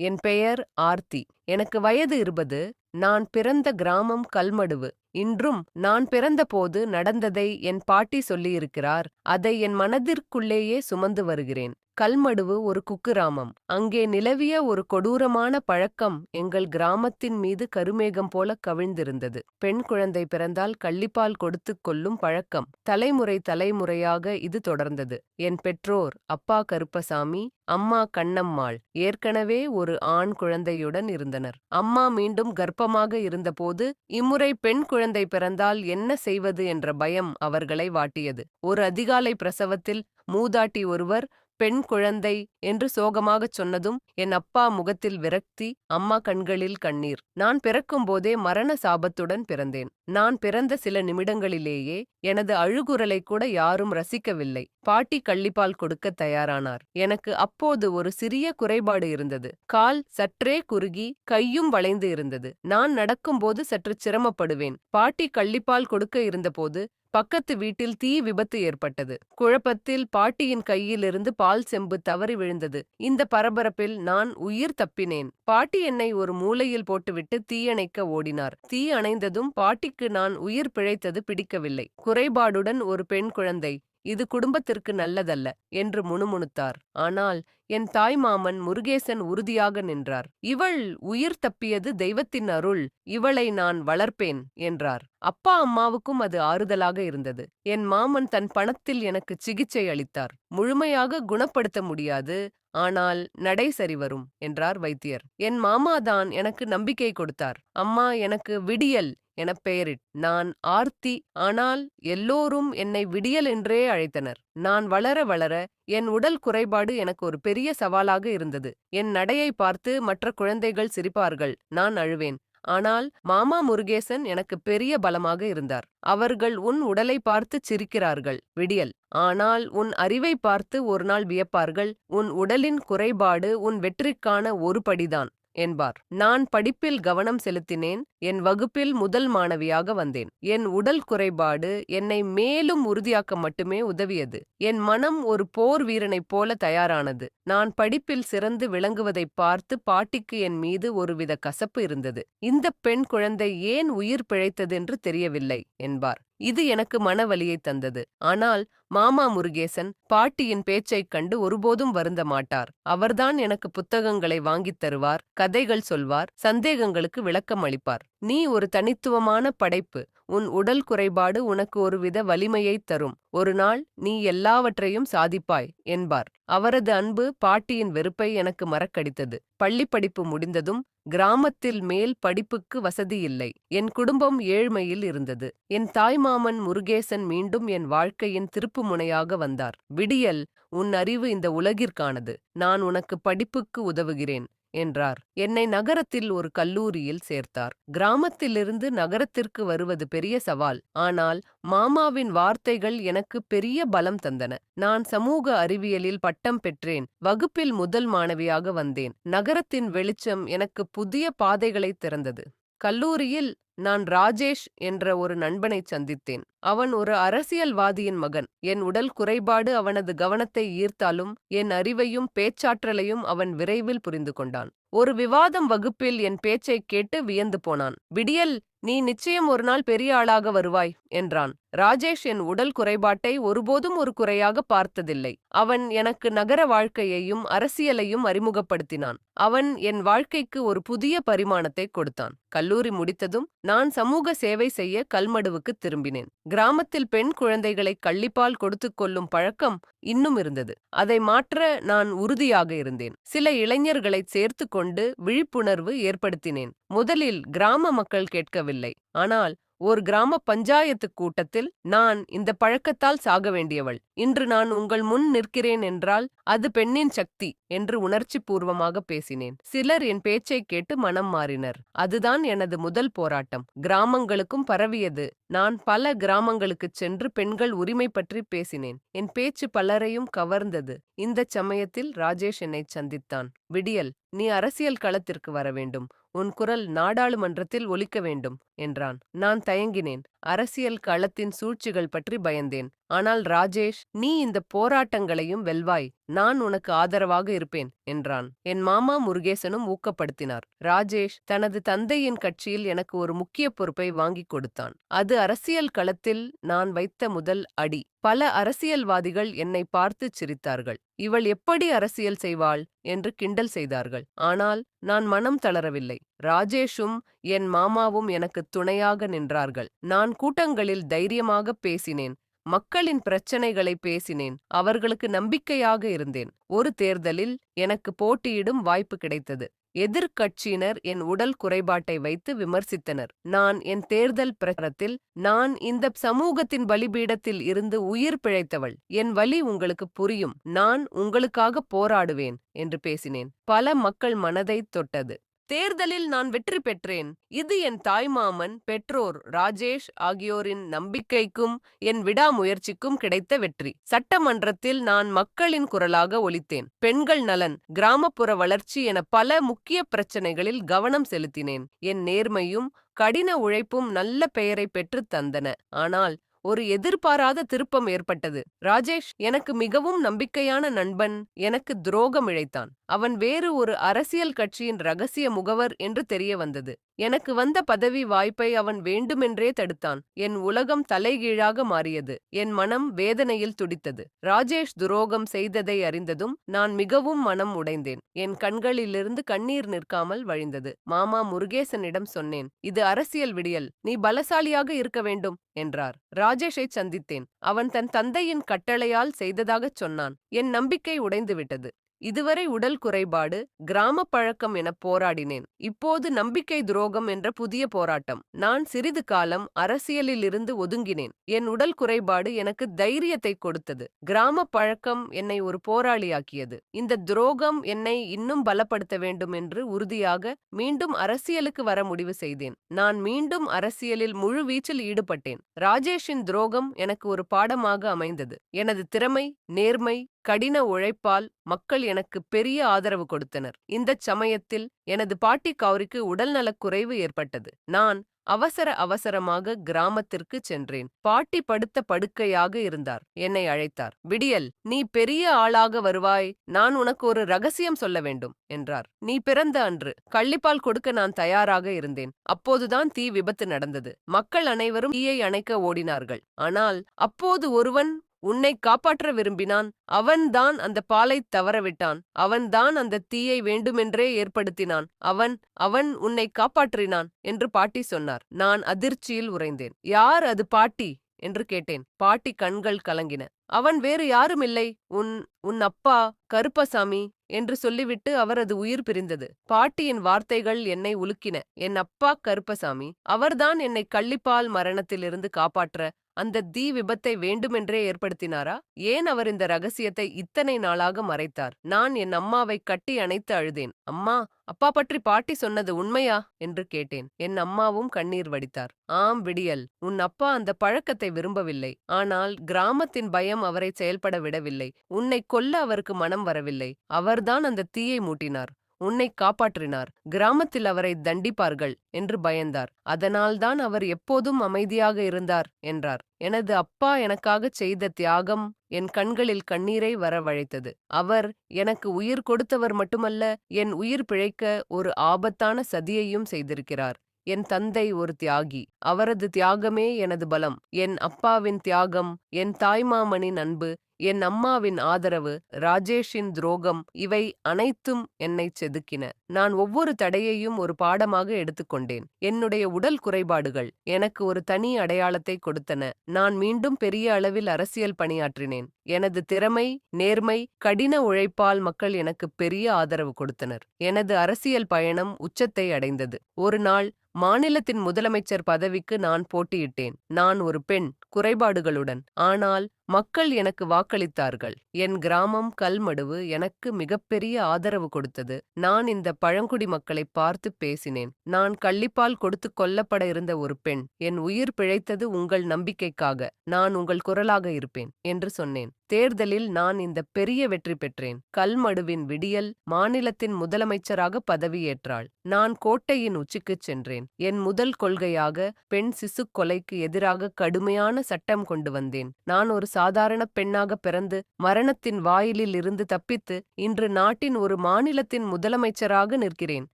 என் பெயர் ஆர்த்தி. எனக்கு வயது இருபது நான் பிறந்த கிராமம் கல்மடுவு. இன்றும் நான் பிறந்தபோது நடந்ததை என் பாட்டி சொல்லியிருக்கிறார் அதை என் மனதிற்குள்ளேயே சுமந்து வருகிறேன். கல்மடுவு ஒரு குக்கிராமம். அங்கே நிலவிய ஒரு கொடூரமான பழக்கம் எங்கள் கிராமத்தின் மீது கருமேகம் போல கவிழ்ந்திருந்தது. பெண் குழந்தை பிறந்தால் கள்ளிப்பால் கொடுத்துக் கொள்ளும் பழக்கம். தலைமுறை தலைமுறையாக இது தொடர்ந்தது. என் பெற்றோர் அப்பா கருப்பசாமி அம்மா கண்ணம்மாள் ஏற்கனவே ஒரு ஆண் குழந்தையுடன் இருந்தனர் அம்மா மீண்டும் கர்ப்பமாக இருந்தபோது இம்முறை பெண் குழந்தை பிறந்தால் என்ன செய்வது என்ற பயம் அவர்களை வாட்டியது. ஒரு அதிகாலை பிரசவத்தில் மூதாட்டி ஒருவர் பெண் குழந்தை என்று சோகமாகச் சொன்னதும் என் அப்பா முகத்தில் விரக்தி அம்மா கண்களில் கண்ணீர். நான் பிறக்கும்போதே மரண சாபத்துடன் பிறந்தேன். நான் பிறந்த சில நிமிடங்களிலேயே எனது அழுகுரலை கூட யாரும் ரசிக்கவில்லை. பாட்டி கள்ளிப்பால் கொடுக்க தயாரானார். எனக்கு அப்போது ஒரு சிறிய குறைபாடு இருந்தது. கால் சற்றே குறுகி கையும் வளைந்து இருந்தது. நான் நடக்கும்போது சற்று சிரமப்படுவேன். பாட்டி கள்ளிப்பால் கொடுக்க இருந்தபோது பக்கத்து வீட்டில் தீ விபத்து ஏற்பட்டது. குழப்பத்தில் பாட்டியின் கையிலிருந்து பால் செம்பு தவறி விழுந்தது. இந்த பரபரப்பில் நான் உயிர் தப்பினேன். பாட்டி என்னை ஒரு மூலையில் போட்டுவிட்டு தீயணைக்க ஓடினார். தீ அணைந்ததும் பாட்டிக்கு நான் உயிர் பிழைத்தது பிடிக்கவில்லை. குறைபாடுடன் ஒரு பெண் குழந்தை. இது குடும்பத்திற்கு நல்லதல்ல என்று முணுமுணுத்தார். ஆனால் என் தாய்மாமன் முருகேசன் உறுதியாக நின்றார். இவள் உயிர் தப்பியது தெய்வத்தின் அருள் இவளை நான் வளர்ப்பேன் என்றார். அப்பா அம்மாவுக்கும் அது ஆறுதலாக இருந்தது. என் மாமன் தன் பணத்தில் எனக்கு சிகிச்சை அளித்தார். முழுமையாக குணப்படுத்த முடியாது ஆனால் நடை சரிவரும் என்றார் வைத்தியர். என் மாமாதான் எனக்கு நம்பிக்கை கொடுத்தார். அம்மா எனக்கு விடியல் எனப் பெயரிட். நான் ஆர்த்தி ஆனால் எல்லோரும் என்னை விடியல் என்றே அழைத்தனர். நான் வளர வளர என் உடல் குறைபாடு எனக்கு ஒரு பெரிய சவாலாக இருந்தது. என் நடையை பார்த்து மற்ற குழந்தைகள் சிரிப்பார்கள். நான் அழுவேன். ஆனால் மாமா முருகேசன் எனக்கு பெரிய பலமாக இருந்தார். அவர்கள் உன் உடலை பார்த்து சிரிக்கிறார்கள். விடியல். ஆனால் உன் அறிவை பார்த்து ஒரு நாள் வியப்பார்கள். உன் உடலின் குறைபாடு உன் வெற்றிக்கான ஒரு படிதான். என்பார். நான் படிப்பில் கவனம் செலுத்தினேன் என் வகுப்பில் முதல் மாணவியாக வந்தேன். என் உடல் குறைபாடு என்னை மேலும் உறுதியாக்க மட்டுமே உதவியது. என் மனம் ஒரு போர் வீரனைப் போல தயாரானது. நான் படிப்பில் சிறந்து விளங்குவதைப் பார்த்து பாட்டிக்கு என் மீது ஒருவித கசப்பு இருந்தது. இந்த பெண் குழந்தை ஏன் உயிர் பிழைத்ததென்று தெரியவில்லை என்பார். இது எனக்கு மனவலியை தந்தது. ஆனால் மாமா முருகேசன் பாட்டியின் பேச்சைக் கண்டு ஒருபோதும் வருந்த மாட்டார். அவர்தான் எனக்கு புத்தகங்களை வாங்கித் தருவார் கதைகள் சொல்வார் சந்தேகங்களுக்கு விளக்கம் அளிப்பார் நீ ஒரு தனித்துவமான படைப்பு. உன் உடல் குறைபாடு உனக்கு ஒருவித வலிமையைத் தரும். ஒரு நாள் நீ எல்லாவற்றையும் சாதிப்பாய் என்பார். அவரது அன்பு பாட்டியின் வெறுப்பை எனக்கு மறக்கடித்தது. பள்ளிப்படிப்பு முடிந்ததும் கிராமத்தில் மேல் படிப்புக்கு வசதியில்லை என் குடும்பம் ஏழ்மையில் இருந்தது. என் தாய்மாமன் முருகேசன் மீண்டும் என் வாழ்க்கையின் திருப்புமுனையாக வந்தார். விடியல் உன் அறிவு இந்த உலகிற்கானது. நான் உனக்கு படிப்புக்கு உதவுகிறேன். என்றார். என்னை நகரத்தில் ஒரு கல்லூரியில் சேர்த்தார். கிராமத்திலிருந்து நகரத்திற்கு வருவது பெரிய சவால். ஆனால் மாமாவின் வார்த்தைகள் எனக்கு பெரிய பலம் தந்தன. நான் சமூக அறிவியலில் பட்டம் பெற்றேன். வகுப்பில் முதல் மாணவியாக வந்தேன். நகரத்தின் வெளிச்சம் எனக்கு புதிய பாதைகளை திறந்தது. கல்லூரியில் நான் ராஜேஷ் என்ற ஒரு நண்பனை சந்தித்தேன். அவன் ஒரு அரசியல்வாதியின் மகன். என் உடல் குறைபாடு அவனது கவனத்தை ஈர்த்தாலும் என் அறிவையும் பேச்சாற்றலையும் அவன் விரைவில் புரிந்து கொண்டான். ஒரு விவாதம் வகுப்பில் என் பேச்சைக் கேட்டு வியந்து போனான். விடியல் நீ நிச்சயம் ஒரு நாள் பெரிய ஆளாக வருவாய் என்றான். ராஜேஷ் என் உடல் குறைபாட்டை ஒருபோதும் ஒரு குறையாக பார்த்ததில்லை. அவன் எனக்கு நகர வாழ்க்கையையும் அரசியலையும் அறிமுகப்படுத்தினான். அவன் என் வாழ்க்கைக்கு ஒரு புதிய பரிமாணத்தை கொடுத்தான். கல்லூரி முடித்ததும் நான் சமூக சேவை செய்ய கல்மடுவுக்கு திரும்பினேன். கிராமத்தில் பெண் குழந்தைகளை கள்ளிப்பால் கொடுத்துக் கொள்ளும் பழக்கம் இன்னும் இருந்தது. அதை மாற்ற நான் உறுதியாக இருந்தேன். சில இளைஞர்களை சேர்த்து கொண்டு விழிப்புணர்வு ஏற்படுத்தினேன். முதலில் கிராம மக்கள் கேட்கவில்லை. ஆனால் ஒரு கிராம பஞ்சாயத்து கூட்டத்தில் நான் இந்த பழக்கத்தால் சாக வேண்டியவள் இன்று நான் உங்கள் முன் நிற்கிறேன் என்றால் அது பெண்ணின் சக்தி என்று உணர்ச்சி பூர்வமாக பேசினேன். சிலர் என் பேச்சை கேட்டு மனம் மாறினர். அதுதான் எனது முதல் போராட்டம். கிராமங்களுக்கும் பரவியது. நான் பல கிராமங்களுக்குச் சென்று பெண்கள் உரிமை பற்றி பேசினேன். என் பேச்சு பலரையும் கவர்ந்தது. இந்த சமயத்தில் ராஜேஷ் என்னை சந்தித்தான். விடியல் நீ அரசியல் களத்திற்கு வர வேண்டும். உன் குரல் நாடாளுமன்றத்தில் ஒலிக்க வேண்டும் என்றான். நான் தயங்கினேன். அரசியல் களத்தின் சூழ்ச்சிகள் பற்றி பயந்தேன். ஆனால் ராஜேஷ் நீ இந்த போராட்டங்களையும் வெல்வாய் நான் உனக்கு ஆதரவாக இருப்பேன் என்றான். என் மாமா முருகேசனும் ஊக்கப்படுத்தினார். ராஜேஷ் தனது தந்தையின் கட்சியில் எனக்கு ஒரு முக்கிய பொறுப்பை வாங்கிக் கொடுத்தான். அது அரசியல் களத்தில் நான் வைத்த முதல் அடி. பல அரசியல்வாதிகள் என்னை பார்த்து சிரித்தார்கள். இவள் எப்படி அரசியல் செய்வாள்? என்று கிண்டல் செய்தார்கள். ஆனால் நான் மனம் தளரவில்லை. ராஜேஷும் என் மாமாவும் எனக்கு துணையாக நின்றார்கள். நான் கூட்டங்களில் தைரியமாக பேசினேன். மக்களின் பிரச்சனைகளை பேசினேன். அவர்களுக்கு நம்பிக்கையாக இருந்தேன். ஒரு தேர்தலில் எனக்கு போட்டியிடும் வாய்ப்பு கிடைத்தது. எதிர்க்கட்சியினர் என் உடல் குறைபாட்டை வைத்து விமர்சித்தனர். நான் என் தேர்தல் பிரச்சாரத்தில் நான் இந்த சமூகத்தின் பலிபீடத்தில் இருந்து உயிர் பிழைத்தவள். என் வலி உங்களுக்கு புரியும். நான் உங்களுக்காக போராடுவேன் என்று பேசினேன். பல மக்கள் மனதை தொட்டது. தேர்தலில் நான் வெற்றி பெற்றேன். இது என் தாய்மாமன் பெற்றோர் ராஜேஷ் ஆகியோரின் நம்பிக்கைக்கும் என் விடாமுயற்சிக்கும் கிடைத்த வெற்றி. சட்டமன்றத்தில் நான் மக்களின் குரலாக ஒலித்தேன். பெண்கள் நலன் கிராமப்புற வளர்ச்சி என பல முக்கிய பிரச்சனைகளில் கவனம் செலுத்தினேன். என் நேர்மையும் கடின உழைப்பும் நல்ல பெயரை பெற்றுத் தந்தன. ஆனால் ஒரு எதிர்பாராத திருப்பம் ஏற்பட்டது. ராஜேஷ் எனக்கு மிகவும் நம்பிக்கையான நண்பன் எனக்கு துரோகம் இழைத்தான். அவன் வேறு ஒரு அரசியல் கட்சியின் ரகசிய முகவர் என்று தெரிய வந்தது. எனக்கு வந்த பதவி வாய்ப்பை அவன் வேண்டுமென்றே தடுத்தான். என் உலகம் தலைகீழாக மாறியது. என் மனம் வேதனையில் துடித்தது. ராஜேஷ் துரோகம் செய்ததை அறிந்ததும் நான் மிகவும் மனம் உடைந்தேன். என் கண்களிலிருந்து கண்ணீர் நிற்காமல் வழிந்தது. மாமா முருகேசனிடம் சொன்னேன். இது அரசியல் விடியல். நீ பலசாலியாக இருக்க வேண்டும் என்றார். ராஜேஷை சந்தித்தேன். அவன் தன் தந்தையின் கட்டளையால் செய்ததாகச் சொன்னான். என் நம்பிக்கை உடைந்துவிட்டது. இதுவரை உடல் குறைபாடு கிராம பழக்கம் என போராடினேன். இப்போது நம்பிக்கை துரோகம் என்ற புதிய போராட்டம். நான் சிறிது காலம் அரசியலில் இருந்து ஒதுங்கினேன். என் உடல் குறைபாடு எனக்கு தைரியத்தை கொடுத்தது. கிராம பழக்கம் என்னை ஒரு போராளியாக்கியது. இந்த துரோகம் என்னை இன்னும் பலப்படுத்த வேண்டும் என்று உறுதியாக மீண்டும் அரசியலுக்கு வர முடிவு செய்தேன். நான் மீண்டும் அரசியலில் முழு வீச்சில் ஈடுபட்டேன். ராஜேஷின் துரோகம் எனக்கு ஒரு பாடமாக அமைந்தது. எனது திறமை நேர்மை கடின உழைப்பால் மக்கள் எனக்கு பெரிய ஆதரவு கொடுத்தனர். இந்தச் சமயத்தில் எனது பாட்டி கௌரிக்கு உடல்நலக் குறைவு ஏற்பட்டது. நான் அவசர அவசரமாக கிராமத்திற்கு சென்றேன். பாட்டி படுத்த படுக்கையாக இருந்தார். என்னை அழைத்தார். விடியல் நீ பெரிய ஆளாக வருவாய். நான் உனக்கு ஒரு ரகசியம் சொல்ல வேண்டும் என்றார். நீ பிறந்த அன்று கள்ளிப்பால் கொடுக்க நான் தயாராக இருந்தேன். அப்போதுதான் தீ விபத்து நடந்தது. மக்கள் அனைவரும் தீயை அணைக்க ஓடினார்கள். ஆனால் அப்போது ஒருவன் உன்னை காப்பாற்ற விரும்பினான். அவன்தான் அந்த பாலை தவறவிட்டான். அவன்தான் அந்த தீயை வேண்டுமென்றே ஏற்படுத்தினான். அவன் அவன் உன்னை காப்பாற்றினான் என்று பாட்டி சொன்னார். நான் அதிர்ச்சியில் உறைந்தேன். யார் அது பாட்டி? என்று கேட்டேன். பாட்டி கண்கள் கலங்கின. அவன் வேறு யாருமில்லை. உன் உன் அப்பா கருப்பசாமி என்று சொல்லிவிட்டு அவரது உயிர் பிரிந்தது. பாட்டியின் வார்த்தைகள் என்னை உலுக்கின. என் அப்பா கருப்பசாமி. அவர்தான் என்னை கள்ளிப்பால் மரணத்திலிருந்து காப்பாற்ற அந்த தீ விபத்தை வேண்டுமென்றே ஏற்படுத்தினாரா? ஏன் அவர் இந்த ரகசியத்தை இத்தனை நாளாக மறைத்தார்? நான் என் அம்மாவை கட்டி அணைத்து அழுதேன். அம்மா அப்பா பற்றி பாட்டி சொன்னது உண்மையா? என்று கேட்டேன். என் அம்மாவும் கண்ணீர் வடித்தார். ஆம் விடியல். உன் அப்பா அந்த பழக்கத்தை விரும்பவில்லை. ஆனால் கிராமத்தின் பயம் அவரை செயல்பட விடவில்லை. உன்னை கொல்ல அவருக்கு மனம் வரவில்லை. அவர்தான் அந்த தீயை மூட்டினார். உன்னை காப்பாற்றினார். கிராமத்தில் அவரை தண்டிப்பார்கள் என்று பயந்தார். அதனால்தான் அவர் எப்போதும் அமைதியாக இருந்தார் என்றார். எனது அப்பா எனக்காகச் செய்த தியாகம் என் கண்களில் கண்ணீரை வரவழைத்தது. அவர் எனக்கு உயிர் கொடுத்தவர் மட்டுமல்ல என் உயிர் பிழைக்க ஒரு ஆபத்தான சதியையும் செய்திருக்கிறார். என் தந்தை ஒரு தியாகி. அவரது தியாகமே எனது பலம். என் அப்பாவின் தியாகம் என் தாய்மாமனின் அன்பு என் அம்மாவின் ஆதரவு ராஜேஷின் துரோகம் இவை அனைத்தும் என்னை செதுக்கின. நான் ஒவ்வொரு தடையையும் ஒரு பாடமாக எடுத்துக்கொண்டேன் என்னுடைய உடல் குறைபாடுகள் எனக்கு ஒரு தனி அடையாளத்தை கொடுத்தன. நான் மீண்டும் பெரிய அளவில் அரசியல் பணியாற்றினேன். எனது திறமை நேர்மை கடின உழைப்பால் மக்கள் எனக்கு பெரிய ஆதரவு கொடுத்தனர். எனது அரசியல் பயணம் உச்சத்தை அடைந்தது. ஒரு நாள் மாநிலத்தின் முதலமைச்சர் பதவிக்கு நான் போட்டியிட்டேன். நான் ஒரு பெண் குறைபாடுகளுடன். ஆனால் மக்கள் எனக்கு வாக்களித்தார்கள். என் கிராமம் கல்மடுவு எனக்கு மிகப்பெரிய ஆதரவு கொடுத்தது. நான் இந்த பழங்குடி மக்களை பார்த்து பேசினேன். நான் கள்ளிப்பால் கொடுத்து கொல்லப்பட இருந்த ஒரு பெண். என் உயிர் பிழைத்தது உங்கள் நம்பிக்கைக்காக. நான் உங்கள் குரலாக இருப்பேன். என்று சொன்னேன். தேர்தலில் நான் இந்த பெரிய வெற்றி பெற்றேன். கல்மடுவின் விடியல் மாநிலத்தின் முதலமைச்சராக பதவியேற்றாள். நான் கோட்டையின் உச்சிக்குச் சென்றேன். என் முதல் கொள்கையாக பெண் சிசு கொலைக்கு எதிராக கடுமையான சட்டம் கொண்டு வந்தேன். நான் ஒரு சாதாரண பெண்ணாக பிறந்து மரணத்தின் வாயிலில் இருந்து தப்பித்து இன்று நாட்டின் ஒரு மாநிலத்தின் முதலமைச்சராக நிற்கிறேன்.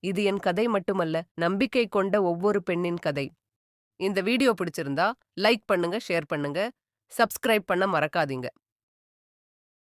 இது என் கதை மட்டுமல்ல நம்பிக்கை கொண்ட ஒவ்வொரு பெண்ணின் கதை. இந்த வீடியோ பிடிச்சிருந்தா லைக் பண்ணுங்க ஷேர் பண்ணுங்க சப்ஸ்கிரைப் பண்ண மறக்காதீங்க.